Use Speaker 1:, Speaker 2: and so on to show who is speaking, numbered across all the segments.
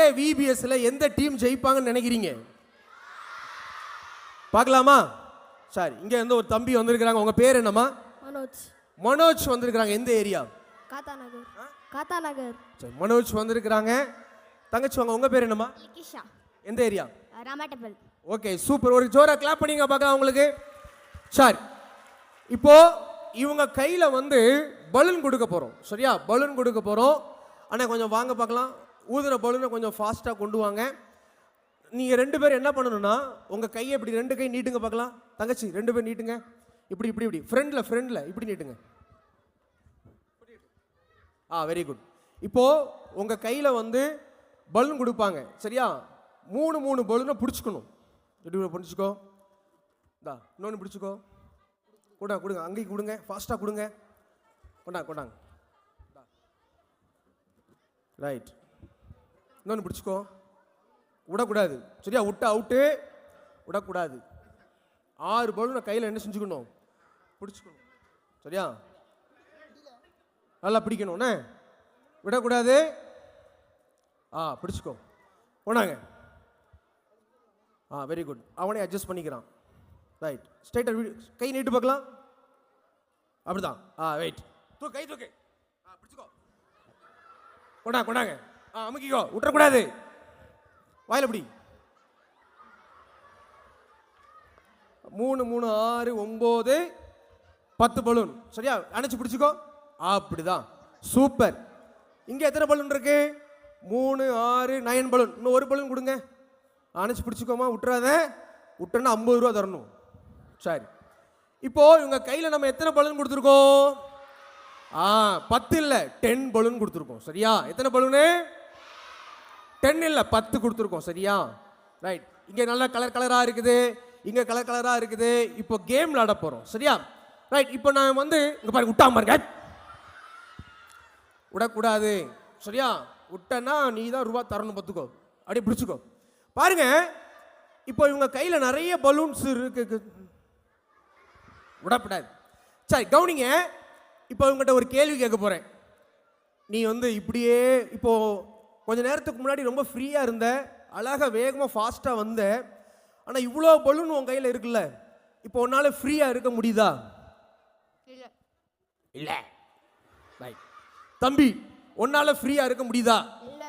Speaker 1: விபிஎஸ்ல எந்த டீம் ஜெயிப்பாங்கன்னு நினைக்கிறீங்க? பார்க்கலாமா? சரி இங்க இருந்து ஒரு தம்பி வந்திருக்கிறாங்க. உங்க பேர் என்னம்மா?
Speaker 2: மனோஜ்.
Speaker 1: மனோஜ் வந்திருக்கிறாங்க. எந்த ஏரியா?
Speaker 2: காத்தா நகர் காத்தா நகர்
Speaker 1: சரி மனோஜ் வந்திருக்கிறாங்க. தங்கச்சி வாங்க உங்க பேர் என்னம்மா?
Speaker 2: லிகிஷா
Speaker 1: எந்த ஏரியா?
Speaker 2: ராமாட்டப்பல்.
Speaker 1: Okay super. ஒரு ஜோரா கிளாப் பண்ணிங்க பார்க்கலாம் உங்களுக்கு. சரி இப்போ இவங்க கையில வந்து பலூன் கொடுக்க போறோம். சரியா? பலூன் கொடுக்க போறோம். அண்ணா கொஞ்சம் வாங்க பார்க்கலாம். ஊதுற பலூனை கொஞ்சம் ஃபாஸ்ட்டாக கொண்டு வாங்க. நீங்கள் ரெண்டு பேரும் என்ன பண்ணணும்னா உங்கள் கையை இப்படி ரெண்டு கை நீட்டுங்க பார்க்கலாம். தங்கச்சி ரெண்டு பேர் நீட்டுங்க. இப்படி இப்படி இப்படி. ஃப்ரெண்டில் ஃப்ரெண்டில் இப்படி நீட்டுங்க. ஆ வெரி குட் இப்போது உங்கள் கையில் வந்து பலூன் கொடுப்பாங்க. சரியா? மூணு மூணு பலூனை பிடிச்சிக்கணும். எப்படி பிடிச்சிக்கோ? இந்தா இன்னொன்று பிடிச்சிக்கோ. கொண்டா கொடுங்க. அங்கேயும் கொடுங்க. ஃபாஸ்ட்டாக கொடுங்க. கொண்டாங்க. கொண்டாங்க ரைட் இன்னொன்று பிடிச்சிக்கோ. விடக்கூடாது. சரியா? விட்டு அவுட்டு. விடக்கூடாது. ஆறு பலூனை கையில் என்ன செஞ்சுக்கணும்? பிடிச்சிக்கணும். சரியா? நல்லா பிடிக்கணும்ண்ணே விடக்கூடாது. ஆ பிடிச்சிக்கோ. போனாங்க. ஆ வெரி குட் அவனே அட்ஜஸ்ட் பண்ணிக்கிறான். ரைட் ஸ்ட்ரைட்டாக கை நீட்டு பார்க்கலாம். அப்படிதான். ஆ வெயிட் தூ கை தூக்கு. ஆ பிடிச்சிக்கோ. கொண்டா கொண்டாங்க ஆ அமுக்கிக்கோ. விட்டுறக்கூடாது. வாயில் பிடி. மூணு மூணு ஆறு ஒம்பது பத்து பலூன். சரியா? அணைச்சி பிடிச்சிக்கோ. அப்படிதான். சூப்பர். இங்கே எத்தனை பலூன் இருக்கு? மூணு ஆறு நயன் பலூன். இன்னும் ஒரு பலூன் கொடுங்க. அணைச்சி பிடிச்சிக்கோமா விட்டுறாத. விட்டோன்னா ஐம்பது ரூபா தரணும். சரி. இப்போ இவங்க கையில் நம்ம எத்தனை பலூன் கொடுத்துருக்கோம்? ஆ பத்து இல்லை. டென் பலூன் கொடுத்துருக்கோம். சரியா? எத்தனை பலூனு? டென் இல்லை பத்து கொடுத்துருக்கோம் சரியா? ரைட் இங்கே நல்ல கலர் கலராக இருக்குது. இங்கே கலர் கலராக இருக்குது. இப்போ கேம் விளாட போகிறோம் சரியா? ரைட் இப்போ நான் வந்து இங்கே பாருங்க விட்டா பாருங்க. விடக்கூடாது சரியா? விட்டனா நீ தான் ரூபா தரணும் பார்த்துக்கோ. அப்படியே பிடிச்சிக்கோ. பாருங்க இப்போ இவங்க கையில் நிறைய பலூன்ஸ் இருக்கு. விடப்படாது. சரி கவுனிங்க. இப்போ இவங்ககிட்ட ஒரு கேள்வி கேட்க போகிறேன் நீ வந்து இப்படியே இப்போது கொஞ்ச நேரத்துக்கு முன்னாடி ரொம்ப ஃப்ரீயாக இருந்த அழகாக வேகமாக ஃபாஸ்ட்டாக வந்த ஆனால் இவ்வளோ பலூன் உன் கையில் இருக்குல்ல? இப்போ உன்னால் ஃப்ரீயாக இருக்க முடியுதா?
Speaker 2: இல்ல.
Speaker 1: இல்லை. ரைட் தம்பி உன்னால் ஃப்ரீயாக இருக்க முடியுதா?
Speaker 2: இல்ல.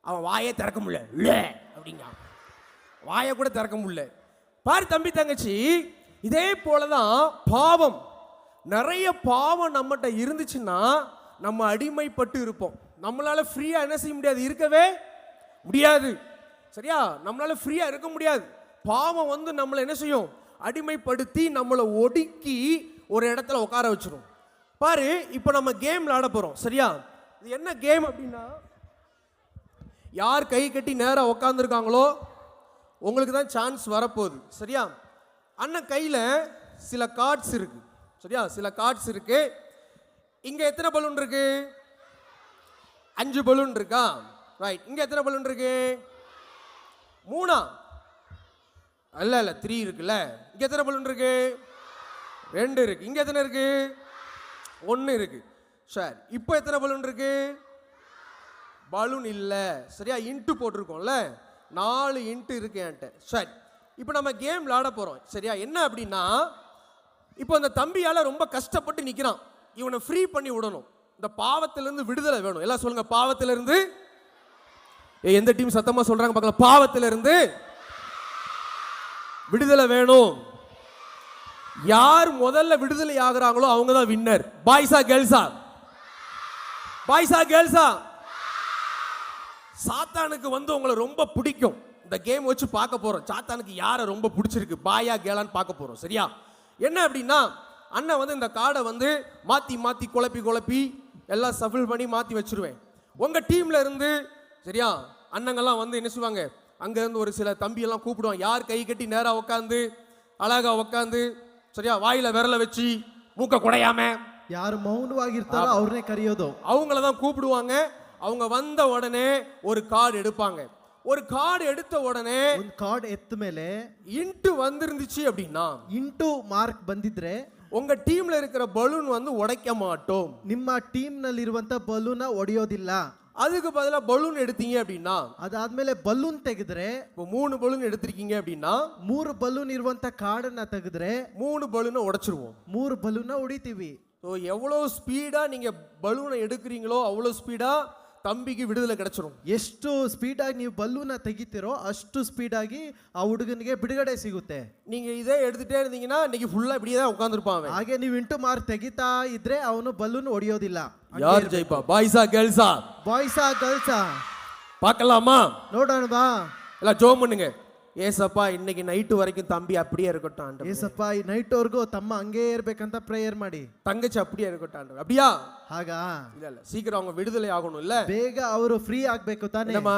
Speaker 1: அவன் வாயே திறக்க முடியல. இல்லை. அப்படிங்க வாயை கூட திறக்க முடியல. பாரு தம்பி தங்கச்சி இதே போல தான் பாவம். நிறைய பாவம் நம்மகிட்ட இருந்துச்சுன்னா நம்ம அடிமைப்பட்டு இருப்போம். நம்மளால் ஃப்ரீயாக என்ன செய்ய முடியாது? இருக்கவே முடியாது. சரியா? நம்மளால் ஃப்ரீயாக இருக்க முடியாது. பாவம் வந்து நம்மளை என்ன செய்யும்? அடிமைப்படுத்தி நம்மளை ஒடுக்கி ஒரு இடத்துல உட்கார வச்சிரும். பாரு இப்போ நம்ம கேம் விளாட போகிறோம் சரியா? இது என்ன கேம் அப்படின்னா யார் கை கட்டி நேராக உக்காந்துருக்காங்களோ உங்களுக்கு தான் சான்ஸ் வரப்போகுது. சரியா? அண்ணன் கையில் சில கார்ட்ஸ் இருக்குது சரியா? சில கார்ட்ஸ் இருக்குது இங்கே எத்தனை பலூன் இருக்குது அஞ்சு பலூன் இருக்கா? ரைட் இங்கே எத்தனை பலூன் இருக்கு? மூணா? அல்ல இல்ல த்ரீ இருக்குல்ல. இங்கே எத்தனை பலூன் இருக்கு? ரெண்டு இருக்கு. இங்கே எத்தனை இருக்கு? ஒன்று இருக்கு. சார். இப்போ எத்தனை பலூன் இருக்கு? பலூன் இல்லை. சரியா? இன்ட்டு போட்டிருக்கோம்ல. நாலு இன்ட்டு இருக்கு என்கிட்ட. சரி. இப்போ நம்ம கேம் விளாட போகிறோம் சரியா? என்ன அப்படின்னா இப்போ அந்த தம்பியால் ரொம்ப கஷ்டப்பட்டு நிற்கிறான் இவனை ஃப்ரீ பண்ணி விடணும். இந்த பாவத்திலேருந்து விடுதலை வேணும். எல்லாம் சொல்லுங்க பாவத்திலிருந்து? எந்த டீம் சத்தமாக சொல்கிறாங்க பார்க்கலாம் பாவத்திலிருந்து விடுதலை வேணும். யார் முதல்ல விடுதலை ஆகுறாங்களோ அவங்க தான் வின்னர் பாய்ஸா கேர்ள்ஸா பாய்ஸா கேர்ள்ஸா சாத்தானுக்கு வந்து உங்களை ரொம்ப பிடிக்கும். இந்த கேம் வச்சு பார்க்க போறோம். சாத்தானுக்கு யாரை ரொம்ப பிடிச்சிருக்கு? பாயா கேளான்னு பார்க்க போறோம். சரியா? என்ன அப்படின்னா அண்ணன் வந்து இந்த கார்டை வந்து மாத்தி மாத்தி குழப்பி குழப்பி எல்லாம் சஃபில் பண்ணி மாத்தி வச்சிருவேன் உங்க டீம்ல இருந்து சரியா அண்ணங்கெல்லாம் வந்து என்ன செய்வாங்க அங்க இருந்து ஒரு சில தம்பி எல்லாம் கூப்பிடுவாங்க யார் கை கட்டி நேரா உட்காந்து அழகா உட்காந்து சரியா வாயில விரல வச்சு மூக்க குடையாம
Speaker 3: ಯಾರು ಮೌನವಾಗಿರ್ತಾರೋ ಅವ್ರನ್ನೇ ಕರೆಯೋದು
Speaker 1: அவங்கள தான் கூப்பிடுவாங்க அவங்க வந்த உடனே ஒரு கார்டு எடுப்பாங்க ஒரு கார்டு எடுத்த உடனே
Speaker 3: ಒಂದು ಕಾರ್ಡ್ ಎತ್ತ ಮೇಲೆ
Speaker 1: இன்ட்டு வந்திருந்துச்சு அப்படின்னா
Speaker 3: ಇಂಟು ಮಾರ್ಕ್ ಬಂದಿದ್ರೆ
Speaker 1: உங்க டீம்ல இருக்கிற பலூன் வந்து உடைக்க மாட்டோம்
Speaker 3: ನಿಮ್ಮ ಟೀಮ್ ನಲ್ಲಿರುವಂತ ಬಲೂನ ಒಡೆಯೋದಿಲ್ಲ
Speaker 1: அதுக்கு பதிலாக பலூன் எடுத்தீங்க அப்படின்னா
Speaker 3: ಅದಾದ್ಮೇಲೆ ಬಲೂನ್ ತೆಗೆದ್ರೆ
Speaker 1: இப்போ மூணு பலூன் எடுத்திருக்கீங்க அப்படின்னா
Speaker 3: ಮೂರು ಬಲೂನ್ ಇರುವಂತ ಕಾಡನ್ನ ತೆಗೆದ್ರೆ
Speaker 1: மூணு பலூனை உடைச்சிருவோம்
Speaker 3: ಮೂರು ಬಲೂನ್ನ ಹೊಡಿತೀವಿ
Speaker 1: ஸோ எவ்வளோ ஸ்பீடாக நீங்கள் பலூனை எடுக்கிறீங்களோ அவ்வளோ ஸ்பீடாக தம்பிக்கு விடுதலை கிடைச்சிரும்
Speaker 3: ಎಷ್ಟು ಸ್ಪೀಡಾಗಿ ನೀವು ಬಲೂನ ತೆಗಿತೀರೋ ಅಷ್ಟು ಸ್ಪೀಡಾಗಿ ಆ ಹುಡುಗನಿಗೆ ಬಿಡುಗಡೆ ಸಿಗುತ್ತೆ
Speaker 1: நீங்கள் இதே எடுத்துகிட்டே இருந்தீங்கன்னா இன்னைக்கு ஃபுல்லாக இப்படியே தான் உட்காந்துருப்பான் அவன்
Speaker 3: ಹಾಗೆ ನೀವು ಇಂಟು ಮಾರ್ಕ್ ತೆಗಿತಾ ಇದ್ರೆ ಅವನು ಬಲೂನ್ ಹೊಡಿಯೋದಿಲ್ಲ
Speaker 1: யார் ஜெயிப்பா பாய்ஸா கேர்ள்ஸா
Speaker 3: ಬಾಯ್ಸಾ ಗರ್ಲ್ಸಾ
Speaker 1: பார்க்கலாமா
Speaker 3: ನೋಡೋಣವಾ
Speaker 1: எல்லாம் ஜோம் பண்ணுங்க ஏசப்பா இன்னைக்கு நைட்டு வரைக்கும் தம்பி அப்படியே இருக்கட்டும் ஆண்டவரே.
Speaker 3: ಏಸಪ್ಪ ಈ ನೈಟ್ವರೆಗೂ ತಮ್ಮ ಹಂಗೇ ಇರ್ಬೇಕಂತ ಪ್ರೇಯರ್ ಮಾಡಿ
Speaker 1: தங்கச்சி அப்படியே இருக்கட்டும் ஆண்டவரೇ. அப்படியா
Speaker 3: ಹಾಗಾ
Speaker 1: இல்ல இல்ல சீக்கிரம் அவங்க விடுதலை ஆகணும் இல்ல
Speaker 3: ಬೇಗ ಅವರು ಫ್ರೀ ಆಗ್ಬೇಕು ತಾನೇ
Speaker 1: என்னம்மா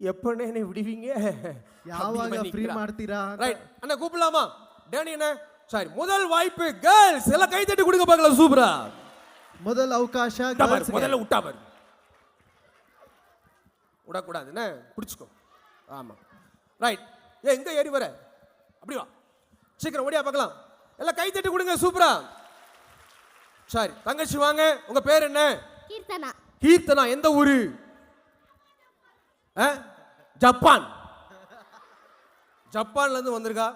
Speaker 1: எப்பனே என்னை விடுவீங்க
Speaker 3: ಯಾವಾಗ ಫ್ರೀ ಮಾಡ್ತೀರಾ
Speaker 1: ரைட் அண்ணா கூப்பிடலாமா டேனி என்ன சரி முதல் வாய்ப்பு கேர்ள்ஸ் எல்லாம் கை தட்டி கொடுங்க பார்க்கலாம் சூப்பரா
Speaker 3: ಮೊದಲ ಅವಕಾಶ
Speaker 1: விட்டா பாரு,
Speaker 3: girls ಗೆ.
Speaker 1: முதல்ல விட்டா பாரு விடக்கூடாது என்ன பிடிச்சிக்கோ ஆமாம் ரைட் ஏ எங்கே ஏறி வர. அப்படி வா. சீக்கிரம் ஓடியா பார்க்கலாம். எல்லாம் கை தட்டி கொடுங்க சூப்பரா. சரி தங்கச்சி வாங்க. உங்க பேர் என்ன?
Speaker 2: கீர்த்தனா.
Speaker 1: கீர்த்தனா எந்த ஊரு? ஜப்பான். ஜப்பான்ல இருந்து வந்திருக்கா?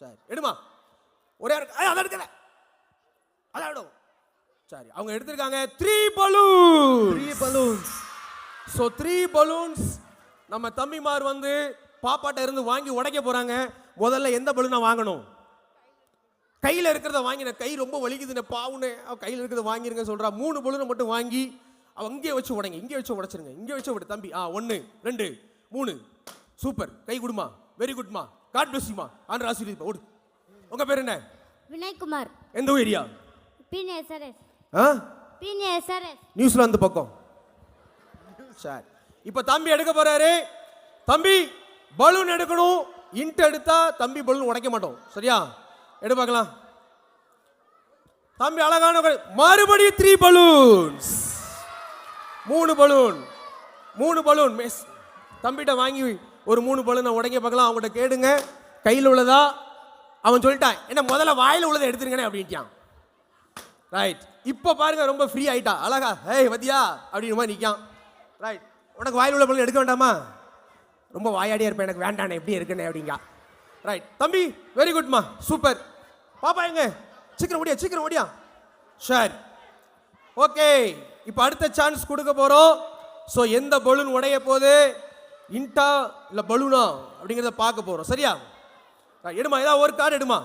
Speaker 1: சரி எடுமா. ஒரே அதான் எடுக்கல அதான் எடுவோம் சரி அவங்க எடுத்திருக்காங்க three balloon
Speaker 3: three balloons.
Speaker 1: So three balloons. நம்ம தம்பிமார் வந்து பாப்பாட்ட இருந்து வாங்கி உடைக்க போறாங்க. முதல்ல எந்த பலூனை வாங்கணும்? கையில் இருக்கிறத வாங்கினேன் கை ரொம்ப வலிக்குதுன்னு பாவுன்னு கையில் இருக்கிறத வாங்கிருங்க சொல்கிறா மூணு பலூனை மட்டும் வாங்கி அவன் இங்கே வச்சு உடைங்க இங்கே வச்சு உடைச்சிருங்க இங்கே வச்சு விடு தம்பி. ஆ ஒன்று ரெண்டு மூணு. சூப்பர். கை குடுமா. வெரி குட்மா காட் பிளஸ்மா ஆண்டு ஆசிரியப்பா ஓடு. உங்கள் பேர் என்ன?
Speaker 2: வினய்குமார்.
Speaker 1: எந்த ஏரியா?
Speaker 2: பிஎஸ்ஆர்எஸ்
Speaker 1: ஆ?
Speaker 2: பிஎஸ்ஆர்எஸ்
Speaker 1: நியூஸ்லாந்து பக்கம். சார். இப்போ தம்பி எடுக்க போறாரு. தம்பி பலூன் எடுக்கணும். இன்ட் எடுத்தா தம்பி பலூன் உடைக்க மாட்டோம். சரியா? எடு பார்க்கலாம். தம்பி அழகான மறுபடியும் த்ரீ பலூன்ஸ் மூணு பலூன் மூணு பலூன் மிஸ் தம்பிகிட்ட வாங்கி ஒரு மூணு பலூனை உடைக்க பார்க்கலாம். அவங்ககிட்ட கேடுங்க. கையில் உள்ளதா? அவன் சொல்லிட்டான். என்ன முதல்ல வாயில் உள்ளதை எடுத்துருங்கண்ணே அப்படின்ட்டான். ரைட் இப்போ பாருங்க ரொம்ப ஃப்ரீ ஆயிட்டா. அழகா. ஏய் வத்தியா? அப்படின்னு மாதிரி நிற்கான் ரைட் உனக்கு வாயில் உள்ள பலன் எடுக்க வேண்டாமா? ரொம்ப வாயாடியா இருப்பேன் எனக்கு வேண்டானே எப்படி இருக்குன்னு அப்படிங்க. ரைட் தம்பி வெரி குட்மா சூப்பர் பாப்பா எங்க? சீக்கிரம் ஓடியா சீக்கிரம் ஓடியா? சரி ஓகே இப்போ அடுத்த சான்ஸ் கொடுக்க போறோம். ஸோ எந்த பலூன் உடைய போகுது? இன்டா இல்லை பலூனா அப்படிங்கிறத பார்க்க போறோம். சரியா? எடுமா ஏதாவது ஒரு கார்டு எடுமா?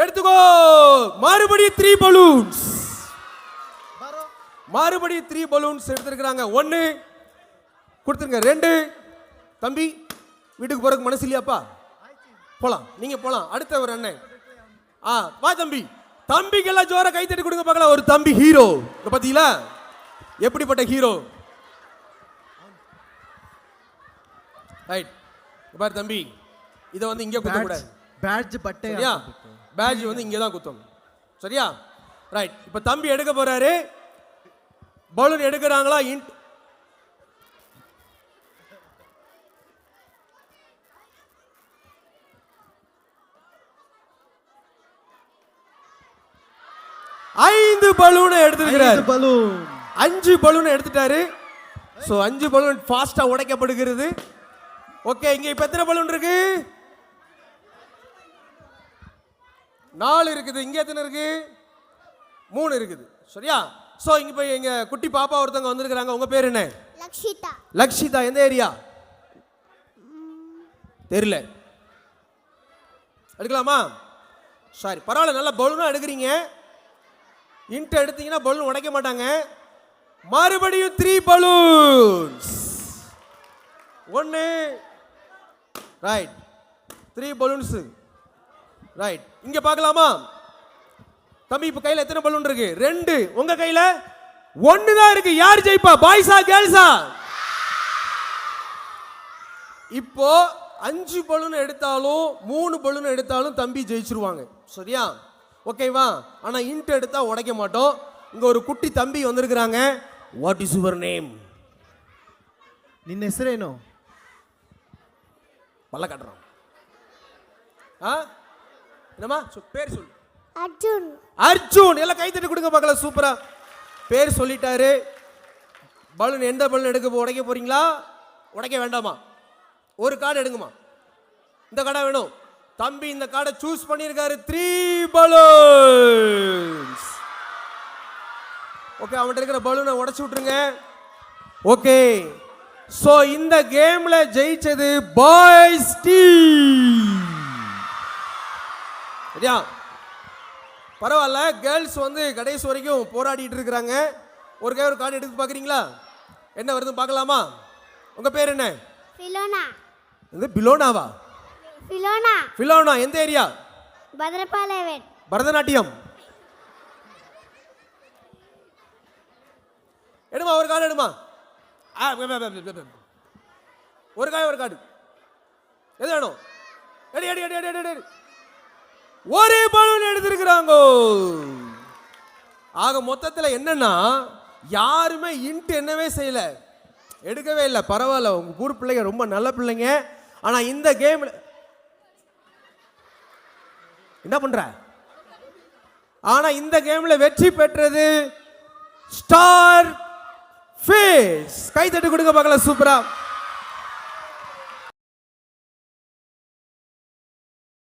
Speaker 1: எடுத்துக்கோ. மறுபடியும் த்ரீ பலூன்ஸ் மறுபடியும் த்ரீ பலூன்ஸ் எடுத்திருக்கிறாங்க. ஒன்று கொடுத்துருங்க. ரெண்டு. தம்பி வீட்டுக்கு போறதுக்கு மனசு இல்லையாப்பா? போலாம். நீங்க போகலாம் அடுத்த ஒரு அண்ணன். ஆ வா தம்பி. தம்பிக்கெல்லாம் ஜோர கை தட்டி கொடுங்க பார்க்கலாம் ஒரு தம்பி ஹீரோ. பார்த்தீங்களா எப்படிப்பட்ட ஹீரோ? ரைட். பாரு தம்பி. இதை வந்து இங்கே குத்தக்கூடாது
Speaker 3: பேட்ஜ் பட்டை
Speaker 1: சரியா? பேட்ஜ் வந்து இங்கே தான் குத்தணும். சரியா? ரைட். இப்போ தம்பி எடுக்க போகிறாரு பலூன் எடுக்கிறாங்களா? இன்ட் ஐந்து பலூனை எடுத்திருக்கிறார்.
Speaker 3: பலூன்.
Speaker 1: அஞ்சு பலூனை எடுத்துட்டாரு. ஸோ அஞ்சு பலூன் ஃபாஸ்ட்டாக உடைக்கப்படுகிறது. ஓகே இங்கே இப்போ எத்தனை பலூன் இருக்கு? நாலு இருக்குது. இங்கே எத்தனை இருக்கு? மூணு இருக்குது. சரியா? ஸோ இங்கே போய் எங்கள் குட்டி பாப்பா ஒருத்தவங்க வந்திருக்கிறாங்க. உங்கள் பேர் என்ன?
Speaker 2: லக்ஷிதா.
Speaker 1: லக்ஷிதா எந்த ஏரியா? தெரியல. எடுக்கலாமா? சாரி பரவாயில்ல நல்லா பலூனாக எடுக்கிறீங்க. இன்ட் எடுத்தீங்கன்னா பலூன் உடைக்க மாட்டாங்க. மறுபடியும் த்ரீ பலூன்ஸ் ஒன்று ரைட் த்ரீ பலூன்ஸு ரைட் இங்கே பார்க்கலாமா? தம்பி இப்போ கையில் எத்தனை பலூன் இருக்கு? ரெண்டு. உங்க கையில் ஒன்று தான் இருக்கு. யார் ஜெயிப்பா? பாய்ஸா கேர்ள்ஸா இப்போ அஞ்சு பலூன் எடுத்தாலும் மூணு பலூன் எடுத்தாலும் தம்பி ஜெயிச்சிருவாங்க. சரியா? ஓகேவா ஆனா இன்ட் எடுத்தா உடைக்க மாட்டோம் இங்க ஒரு குட்டி தம்பி வந்திருக்கிறாங்க வாட் இஸ் யுவர் நேம்
Speaker 3: ನಿನ್ನ ಹೆಸರೇನು
Speaker 1: பல்ல காட்டுறோம் ஆ என்னம்மா சொல், பேர் சொல்லு
Speaker 2: ಅರ್ಜುನ್
Speaker 1: அர்ஜுன் எல்லாம் கை தட்டி கொடுங்க பார்க்கலாம் சூப்பரா பேர் சொல்லிட்டாரு பலூன் எந்த பலூன் எடுக்க போ- உடைக்க போறீங்களா உடைக்க வேண்டாமா ஒரு கார்டு எடுங்கம்மா இந்த கார்டா வேணும் தம்பி இந்த கார்டை சூஸ் பண்ணியிருக்காரு. த்ரீ பலூன்ஸ் ஓகே அவன்கிட்ட இருக்கிற பலூனை உடைச்சு விட்டுருங்க. ஓகே ஸோ இந்த கேம்ல ஜெயிச்சது பாய்ஸ் டீம் சரியா? பரவாயில்ல கேர்ள்ஸ் வந்து கடைசி வரைக்கும் போராடிட்டு இருக்கிறாங்க. ஒரு கை ஒரு கார்டு எடுத்து பார்க்குறீங்களா? என்ன வருதுன்னு பார்க்கலாமா? உங்கள் பேர் என்ன?
Speaker 2: ஃபிலோனா
Speaker 1: இது பிலோனாவா
Speaker 2: ஃபிலோனா
Speaker 1: பிலோனா எந்த ஏரியா?
Speaker 2: பத்ரபாலவேட்
Speaker 1: பரதநாட்டியம். எடுமா ஒரு கார்டு எடுமா. ஒரு காய் ஒரு கார்டு எது வேணும்? எடி எடி எடி எடி எடி, ஒரே பலூன் எடுத்திருக்கிறாங்க. ஆக மொத்தத்தில் என்னன்னா யாருமே இன்ட்டு என்னவே செய்யல. எடுக்கவே இல்லை. பரவாயில்ல உங்க ஊர் பிள்ளைங்க ரொம்ப நல்ல பிள்ளைங்க. ஆனா இந்த கேம்ல என்ன பண்ற? ஆனா இந்த கேம்ல வெற்றி பெற்றது ஸ்டார் ஃபேஸ் கை தட்டி கொடுங்க பார்க்கலாம் சூப்பரா